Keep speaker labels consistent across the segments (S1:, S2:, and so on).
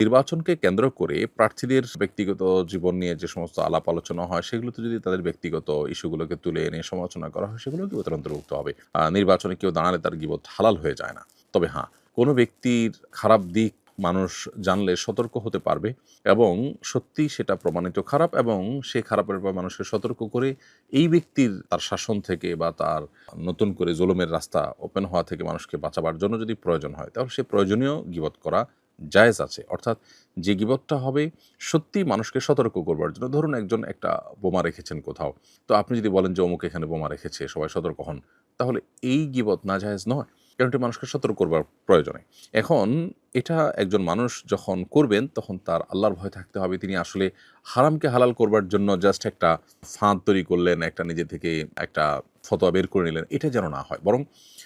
S1: নির্বাচনকে কেন্দ্র করে প্রার্থীদের ব্যক্তিগত জীবন নিয়ে যে সমস্ত আলাপ আলোচনা হয়, সেগুলোতে যদি তাদের ব্যক্তিগত ইস্যুগুলোকে তুলে এনে সমালোচনা করা হয়, সেগুলো গিবতের অন্তর্ভুক্ত হবে। নির্বাচনে কেউ দাঁড়ালে তার গিবত হালাল হয়ে যায় না। তবে হ্যাঁ কোনো ব্যক্তির খারাপ দিক মানুষ জানলে সতর্ক হতে পারবে এবং সত্যি সেটা প্রমাণিত খারাপ এবং সে খারাপের ব্যাপারে মানুষকে সতর্ক করে এই ব্যক্তির তার শাসন থেকে বা তার নতুন করে জুলুমের রাস্তা ওপেন হওয়া থেকে মানুষকে বাঁচাবার জন্য যদি প্রয়োজন হয়, তাহলে সে প্রয়োজনীয় গিবত করা জায়েজ আছে। অর্থাৎ যে গিবতটা হবে সত্যি মানুষকে সতর্ক করবার জন্য। ধরুন একজন একটা বোমা রেখেছেন কোথাও। তো আপনি যদি বলেন যে অমুক এখানে বোমা রেখেছে, সবাই সতর্ক হন, তাহলে এই গিবত না জায়েজ নয়। কারণ এটা মানুষকে সতর্ক করবার প্রয়োজনে। এখন এটা একজন মানুষ যখন করবেন, তখন তার আল্লাহর ভয় থাকতে হবে। তিনি আসলে হারামকে হালাল করবার জন্য জাস্ট একটা ফাঁদ তৈরি করলেন, একটা নিজে থেকে একটা ফতোয়া বের করে নিলেন। এটা যেন না হয়। বরং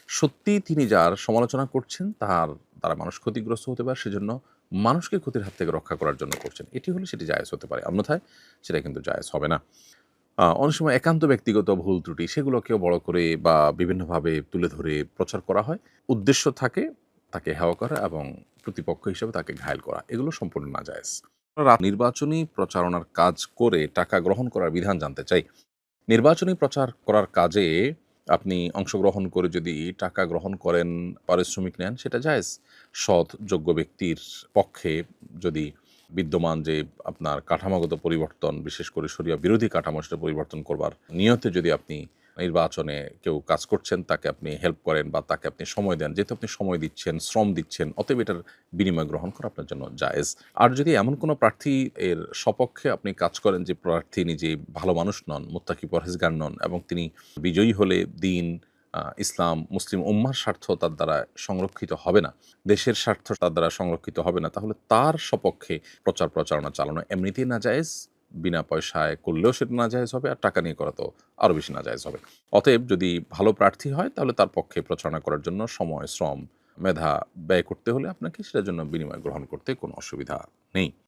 S1: সত্যি তিনি যার সমালোচনা করছেন তার তারা মানুষ ক্ষতিগ্রস্ত হতে পারে, সেজন্য মানুষকে ক্ষতির হাত থেকে রক্ষা করার জন্য করছেন। এটি হলে সেটি জায়েজ হতে পারে। অন্যথায় সেটা কিন্তু জায়েজ হবে না। অনেক সময় একান্ত ব্যক্তিগত ভুল ত্রুটি, সেগুলোকেও বড় করে বা বিভিন্নভাবে তুলে ধরে প্রচার করা হয়। উদ্দেশ্য থাকে তাকে হেওয়া করা এবং প্রতিপক্ষ হিসেবে তাকে ঘায়ল করা। এগুলো সম্পূর্ণ না জায়েজ। নির্বাচনী প্রচারণার কাজ করে টাকা গ্রহণ করার বিধান জানতে চাই। নির্বাচনী প্রচার করার কাজে আপনি অংশগ্রহণ করে যদি টাকা গ্রহণ করেন, পারিশ্রমিক নেন, সেটা জায়জ। সৎ, যোগ্য ব্যক্তির পক্ষে যদি বিদ্যমান যে আপনার কাঠামোগত পরিবর্তন, বিশেষ করে সরিয়া বিরোধী কাঠামো, সেটা পরিবর্তন করবার নিয়তে যদি আপনি নির্বাচনে কেউ কাজ করছেন, তাকে আপনি হেল্প করেন বা তাকে আপনি সময় দেন। যেহেতু আপনি সময় দিচ্ছেন, শ্রম দিচ্ছেন, অতএব এটার বিনিময় গ্রহণ করা আপনার জন্য জায়েজ। আর যদি এমন কোনো প্রার্থী এর সপক্ষে আপনি কাজ করেন যে প্রার্থী নিজে ভালো মানুষ নন, মুত্তাকি পরহেজগার নন এবং তিনি বিজয়ী হলে দিন ইসলাম, মুসলিম উম্মার স্বার্থ তার দ্বারা সংরক্ষিত হবে না, দেশের স্বার্থ তার দ্বারা সংরক্ষিত হবে না, তাহলে তার সপক্ষে প্রচার প্রচারণা চালানো এমনিতেই না জায়েজ? বিনা পয়সায় করলেও সেটা না যায় হবে আর টাকা নিয়ে করা তো আরও বেশি না যায় হবে। অতএব যদি ভালো প্রার্থী হয়, তাহলে তার পক্ষে প্রচারণা করার জন্য সময়, শ্রম, মেধা ব্যয় করতে হলে আপনাকে সেটার জন্য বিনিময় গ্রহণ করতে কোনো অসুবিধা নেই।